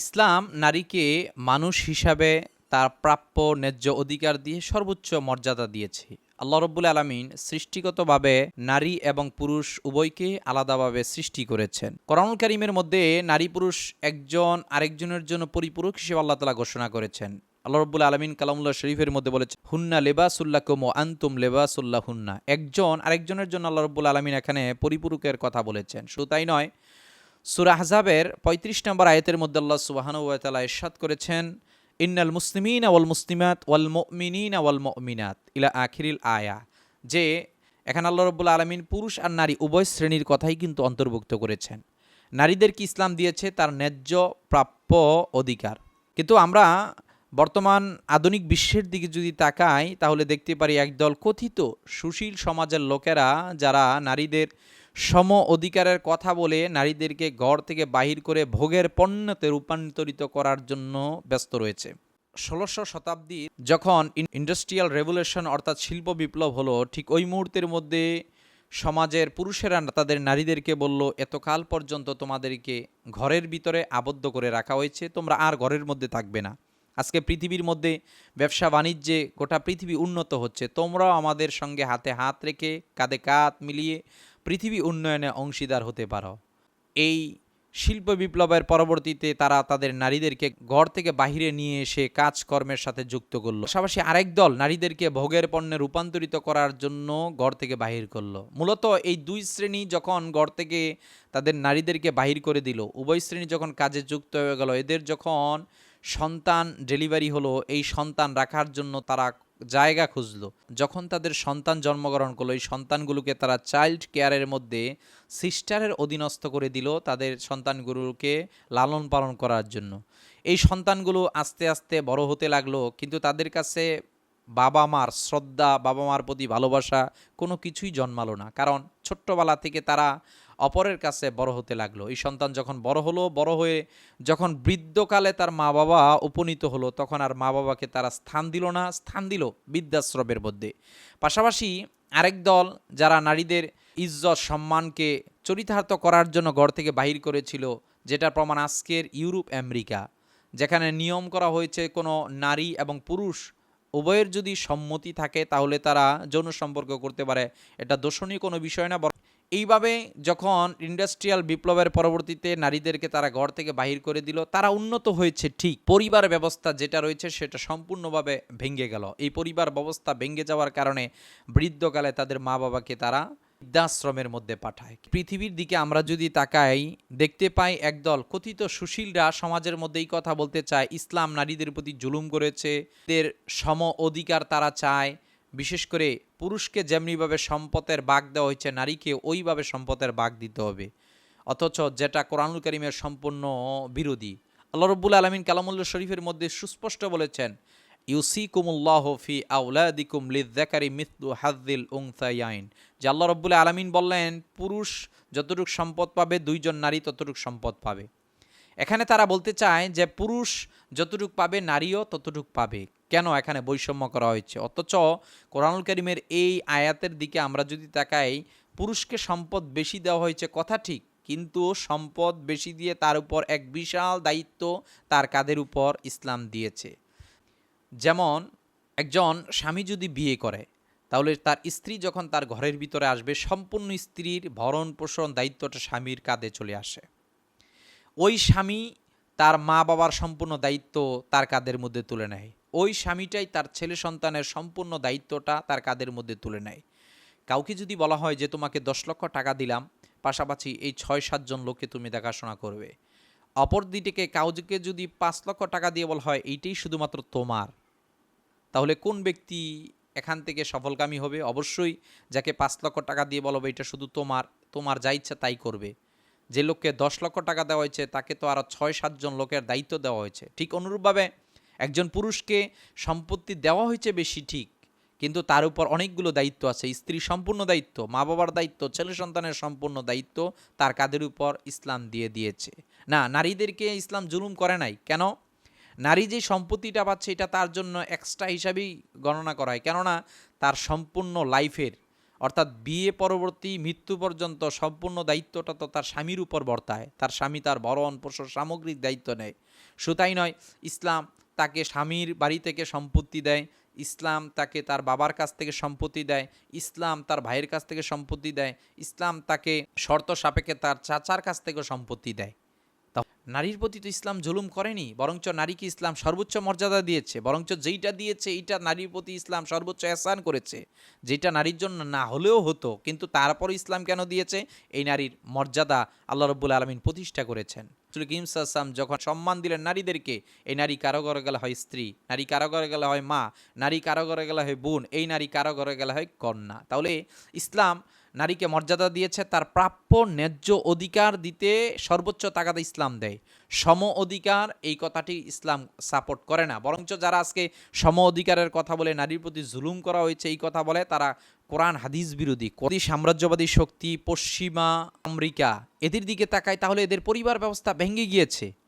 ইসলাম নারীকে মানুষ হিসাবে তার প্রাপ্য ন্যায্য অধিকার দিয়ে সর্বোচ্চ মর্যাদা দিয়েছে। আল্লাহ রব্বুল আলমিন সৃষ্টিগতভাবে নারী এবং পুরুষ উভয়কে আলাদাভাবে সৃষ্টি করেছেন। কোরআনুল করিমের মধ্যে নারী পুরুষ একজন আরেকজনের জন্য পরিপূরক হিসেবে আল্লাহ তালা ঘোষণা করেছেন। আল্লাহ রব্বুল আলমিন কালামুল্লাহ শরীফের মধ্যে বলেছে হুন্না লেবাসুল্লাহ কুম আন্তুম লেবাসুল্লাহ হুন্না একজন আরেকজনের জন্য আল্লাহ রব্বুল আলমিন এখানে পরিপূরকের কথা বলেছেন। শুধু তাই নয় সুরা আহজাবের পঁয়ত্রিশ নম্বর আয়তের মধ্যে আল্লাহ সুবাহানুয়াতালা ইরশাদ করেছেন, ইন্নাল মুসলিমিন ওয়াল মুসলিমাত ওয়াল মিনীন ওয়াল মিনাত ইলা আখিরিল আয়া। যে এখানে আল্লাহ রব্বুল আলমিন পুরুষ আর নারী উভয় শ্রেণির কথাই কিন্তু অন্তর্ভুক্ত করেছেন। নারীদেরকে ইসলাম দিয়েছে? তার ন্যায্য, প্রাপ্য অধিকার। কিন্তু আমরা বর্তমান আধুনিক বিশ্বের দিকে যদি তাকাই, তাহলে দেখতে পারি একদল কথিত সুশীল সমাজের লোকেরা, যারা নারীদের সম অধিকারের কথা বলে নারীদেরকে ঘর থেকে বাহির করে ভোগের পণ্যতে রূপান্তরিত করার জন্য ব্যস্ত রয়েছে। ষোলোশো শতাব্দী যখন ইন্ডাস্ট্রিয়াল রেভলিউশন অর্থাৎ শিল্প বিপ্লব হলো, ঠিক ওই মুহূর্তের মধ্যে সমাজের পুরুষেরা তাদের নারীদেরকে বলল, এতকাল পর্যন্ত তোমাদেরকে ঘরের ভিতরে আবদ্ধ করে রাখা হয়েছে, তোমরা আর ঘরের মধ্যে থাকবে না। আজকে পৃথিবীর মধ্যে ব্যবসা বাণিজ্যে গোটা পৃথিবী উন্নত হচ্ছে, তোমরাও আমাদের সঙ্গে হাতে হাত রেখে কাঁধে কাঁধ মিলিয়ে পৃথিবী উন্নয়নে অংশীদার হতে পারো। এই শিল্প বিপ্লবের পরবর্তীতে তারা তাদের নারীদেরকে ঘর থেকে বাহিরে নিয়ে এসে কাজকর্মের সাথে যুক্ত করল। পাশাপাশি আরেক দল নারীদেরকে ভোগের পণ্যে রূপান্তরিত করার জন্য ঘর থেকে বাহির করল। মূলত এই দুই শ্রেণি যখন ঘর থেকে তাদের নারীদেরকে বাহির করে দিল, উভয় শ্রেণি যখন কাজে যুক্ত হয়ে গেল, এদের যখন সন্তান ডেলিভারি হলো, এই সন্তান রাখার জন্য তারা জায়গা খুঁজলো। যখন তাদের সন্তান জন্মগ্রহণ করল, এই সন্তানগুলোকে তারা চাইল্ড কেয়ারের মধ্যে সিস্টারের অধীনস্থ করে দিল তাদের সন্তানগুলোকে লালন পালন করার জন্য। এই সন্তানগুলো আস্তে আস্তে বড় হতে লাগল, কিন্তু তাদের কাছে বাবা মার শ্রদ্ধা বাবা মার প্রতি ভালোবাসা কোনো কিছুই জন্মালো না। কারণ ছোট্টবেলা থেকে তারা অপরের কাছে বড় হতে লাগল। এই সন্তান যখন বড় হলো, বড় হয়ে যখন বৃদ্ধকালে তার মা বাবা উপনীত হলো, তখন আর মা বাবাকে তারা স্থান দিল না, স্থান দিল বৃদ্ধাশ্রমের মধ্যে। পাশাপাশি আরেক দল যারা নারীদের ইজ্জত, সম্মানকে চরিতার্থ করার জন্য ঘর থেকে বাহির করেছিল যেটা প্রমাণ আজকের ইউরোপ, আমেরিকা। যেখানে নিয়ম করা হয়েছে, কোনো নারী এবং পুরুষ উভয়ের যদি সম্মতি থাকে, তাহলে তারা যৌন সম্পর্ক করতে পারে। এটা দোষণীয় কোনো বিষয় না এইভাবে যখন ইন্ডাস্ট্রিয়াল বিপ্লবের পরবর্তীতে নারীদেরকে তারা ঘর থেকে বাহির করে দিল, তারা উন্নত হয়েছে ঠিক। পরিবার ব্যবস্থা যেটা রয়েছে সেটা সম্পূর্ণভাবে ভেঙে গেল। এই পরিবার ব্যবস্থা ভেঙে যাওয়ার কারণে বৃদ্ধকালে তাদের মা বাবাকে তারা বৃদ্ধাশ্রমের মধ্যে পাঠায়। পৃথিবীর দিকে আমরা যদি তাকাই, দেখতে পাই একদল কথিত সুশীলরা সমাজের মধ্যে এই কথা বলতে চায়, ইসলাম নারীদের প্রতি জুলুম করেছে, এদের সম অধিকার তারা চায়। বিশেষ করে পুরুষকে যেমনিভাবে সম্পদের বাঘ দেওয়া হয়েছে, নারীকে ওইভাবে সম্পদের বাঘ দিতে হবে। অথচ যেটা কোরআনুল করিমের সম্পূর্ণ বিরোধী। আল্লাহ রব্বুল আলমিন কালামুল্লা শরীফের মধ্যে সুস্পষ্ট বলেছেন ইউসি কুমুল্লাহ ফি আউলাদিকুম লিদ্দাকারি মিথলু হাদ্দিল উংসাইন যে আল্লাহ রব্বুল আলমিন বললেন, পুরুষ যতটুকু সম্পদ পাবে, দুইজন নারী ততটুকু সম্পদ পাবে। এখানে তারা বলতে চায় যে পুরুষ যতটুক পাবে, নারীও ততটুক পাবে। কেন এখানে বৈষম্য করা হয়েছে? অথচ কোরআনুল করিমের এই আয়াতের দিকে আমরা যদি তাকাই, পুরুষকে সম্পদ বেশি দেওয়া হয়েছে কথা ঠিক, কিন্তু সম্পদ বেশি দিয়ে তার উপর এক বিশাল দায়িত্ব তার কাদের উপর ইসলাম দিয়েছে। যেমন একজন স্বামী যদি বিয়ে করে, তাহলে তার স্ত্রী যখন তার ঘরের ভিতরে আসবে, সম্পূর্ণ স্ত্রীর ভরণ পোষণ দায়িত্বটা স্বামীর কাঁধে চলে আসে। ওই স্বামী তার মা বাবার সম্পূর্ণ দায়িত্ব তার কাদের মধ্যে তুলে নেয়। ওই স্বামীটাই তার ছেলে সন্তানের সম্পূর্ণ দায়িত্বটা তার কাদের মধ্যে তুলে নেয়। কাউকে যদি বলা হয় যে, তোমাকে দশ লক্ষ টাকা দিলাম, পাশাপাশি এই ছয় সাতজন লোককে তুমি দেখাশোনা করবে। অপর দিকে কাউকে যদি পাঁচ লক্ষ টাকা দিয়ে বলা হয়, এইটাই শুধুমাত্র তোমার। তাহলে কোন ব্যক্তি এখান থেকে সফলকামী হবে? অবশ্যই যাকে পাঁচ লক্ষ টাকা দিয়ে বলবে এটা শুধু তোমার তোমার যা ইচ্ছা তাই করবে। যে লোককে দশ লক্ষ টাকা দেওয়া হয়েছে, তাকে তো আরও ছয় সাতজন লোকের দায়িত্ব দেওয়া হয়েছে। ঠিক অনুরূপভাবে একজন পুরুষকে সম্পত্তি দেওয়া হয়েছে বেশি, ঠিক। কিন্তু তার উপর অনেকগুলো দায়িত্ব আছে। স্ত্রী সম্পূর্ণ দায়িত্ব মা বাবার দায়িত্ব, ছেলে সন্তানের সম্পূর্ণ দায়িত্ব তার কাদের উপর ইসলাম দিয়ে দিয়েছে। না, নারীদেরকে ইসলাম জুলুম করে নাই। কেন? নারী যে সম্পত্তিটা পাচ্ছে, এটা তার জন্য এক্সট্রা হিসাবেই গণনা করা হয়। কেননা, তার সম্পূর্ণ লাইফের অর্থাৎ বিয়ে পরবর্তী মৃত্যু পর্যন্ত সম্পূর্ণ দায়িত্বটা তো তার স্বামীর উপর বর্তায়। তার স্বামী তার বরণ পোষণ সামগ্রিক দায়িত্ব নেয়। শুতাই নয়, ইসলাম তাকে স্বামীর বাড়ি থেকে সম্পত্তি দেয়, ইসলাম তাকে তার বাবার কাছ থেকে সম্পত্তি দেয়, ইসলাম তার ভাইয়ের কাছ থেকে সম্পত্তি দেয়, ইসলাম তাকে শর্ত সাপেক্ষে তার চাচার কাছ থেকেও সম্পত্তি দেয়। নারীর প্রতি তো ইসলাম জুলুম করেনি, বরঞ্চ নারীকে ইসলাম সর্বোচ্চ মর্যাদা দিয়েছে, বরঞ্চ যেইটা দিয়েছে এইটা নারীর প্রতি ইসলাম সর্বোচ্চ এহসান করেছে। যেটা নারীর জন্য না হলেও হতো, কিন্তু তারপর ইসলাম কেন দিয়েছে? এই নারীর মর্যাদা আল্লাহ রব্বুল আলমিন প্রতিষ্ঠা করেছেন। কিমসাম যখন সম্মান দিলেন নারীদেরকে, এই নারী কারও ঘরে গেলে হয় স্ত্রী, নারী কারও ঘরে গেলে হয় মা, নারী কারও ঘরে গেলে হয় বোন, এই নারী কারও ঘরে গেলে হয় কন্যা। তাহলে ইসলাম নারীকে মর্যাদা দিয়েছে, তার প্রাপ্য ন্যায্য অধিকার দিতে সর্বোচ্চ তাগাদা ইসলাম দেয়। সম অধিকার, এই কথাটি ইসলাম সাপোর্ট করে না। বরঞ্চ যারা আজকে সম অধিকারের কথা বলে, নারীর প্রতি জুলুম করা হয়েছে, এই কথা বলে, তারা কোরআন, হাদিস বিরোধী। কদি সাম্রাজ্যবাদী শক্তি পশ্চিমা আমেরিকা, এদের দিকে তাকায়, তাহলে এদের পরিবার ব্যবস্থা ভেঙে গিয়েছে।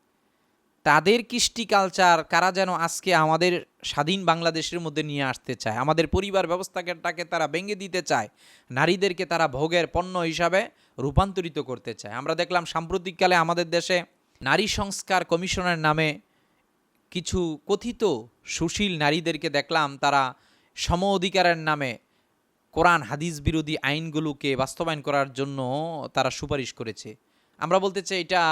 তাদের কৃষ্টি কালচার কারা যেন আজকে আমাদের স্বাধীন বাংলাদেশের মধ্যে নিয়ে আসতে চায়, আমাদের পরিবার ব্যবস্থাটাকে তারা ভেঙে দিতে চায়, নারীদেরকে তারা ভোগের পণ্য হিসাবে রূপান্তরিত করতে চায়। আমরা দেখলাম সাম্প্রতিককালে আমাদের দেশে নারী সংস্কার কমিশনের নামে কিছু কথিত সুশীল নারীদেরকে দেখলাম, তারা সম অধিকারের নামে কোরআন, হাদিস বিরোধী আইনগুলোকে বাস্তবায়ন করার জন্য তারা সুপারিশ করেছে। আমরা বলতে চাই এটা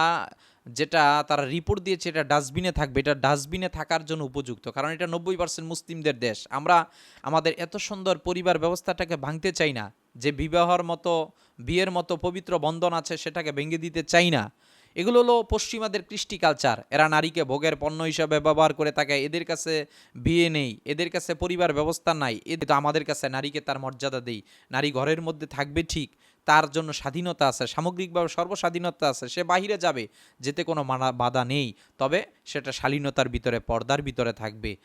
যেটা তারা রিপোর্ট দিয়েছে, এটা ডাস্টবিনে থাকবে। এটা ডাস্টবিনে থাকার জন্য উপযুক্ত। কারণ এটা নব্বই পার্সেন্ট মুসলিমদের দেশ। আমরা আমাদের এত সুন্দর পরিবার ব্যবস্থাটাকে ভাঙতে চাই না। যে বিবাহর মতো, বিয়ের মতো পবিত্র বন্ধন আছে, সেটাকে ভেঙে দিতে চাই না। এগুলো হলো পশ্চিমাদের কৃষ্টি কালচার এরা নারীকে ভোগের পণ্য হিসাবে ব্যবহার করে থাকে। এদের কাছে বিয়ে নেই। এদের কাছে পরিবার ব্যবস্থা নাই। এদের তো আমাদের কাছে নারীকে তার মর্যাদা দেই। নারী ঘরের মধ্যে থাকবে ঠিক। তার জন্য স্বাধীনতা আছে, সামগ্রিকভাবে সর্বস্বাধীনতা আছে, সে বাহিরে যাবে, যেতে কোনো মানা, বাধা নেই। তবে সেটা শালীনতার ভিতরে, পর্দার ভিতরে থাকবে।